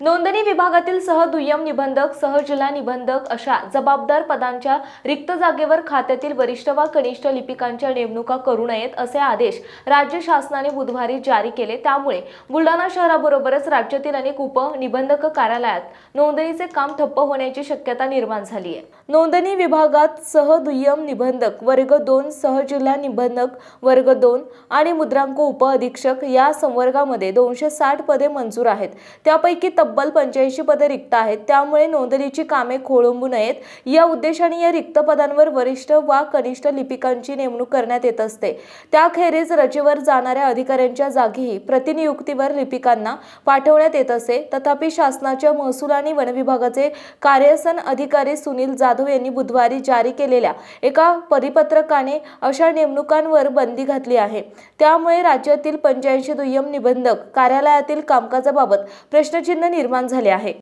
नोंदणी विभागातील सह दुय्यम निबंधक सहजिल्हा निबंधक अशा जबाबदार पदांच्या रिक्त जागेवर खात्यातील वरिष्ठ वा कनिष्ठ लिपिकांच्या नेमणुका करू नयेत असे आदेश राज्य शासनाने बुधवारी जारी केले. त्यामुळे बुलढाणा शहराबरोबरच राज्यातील अनेक उपनिबंधक कार्यालयात नोंदणीचे काम ठप्प होण्याची शक्यता निर्माण झाली आहे. नोंदणी विभागात सह दुय्यम निबंधक वर्ग दोन सहजिल्हा निबंधक वर्ग दोन आणि मुद्रांक उप अधीक्षक या संवर्गामध्ये दोनशे साठ पदे मंजूर आहेत. त्यापैकी तब्बल पंच्याऐंशी पदे रिक्त आहेत. त्यामुळे नोंदणीची कामे खोळंबू नयेत. या उद्देशाने या रिक्त पदांवर वरिष्ठ वा कनिष्ठ लिपिकांची नेमणूक करण्यात येत असते. त्याखेरीज रजेवर जाणाऱ्या अधिकाऱ्यांच्या जागीही प्रतिनियुक्तीवर लिपिकांना पाठवण्यात येत असे. तथापि शासनाच्या महसूल आणि वन विभागाचे कार्यसन अधिकारी सुनील जाधव यांनी बुधवारी जारी केलेल्या एका परिपत्रकाने अशा नेमणुकांवर बंदी घातली आहे. त्यामुळे राज्यातील पंच्याऐंशी दुय्यम निबंधक कार्यालयातील कामकाजाबाबत प्रश्नचिन्ह निर्माण झाले आहे.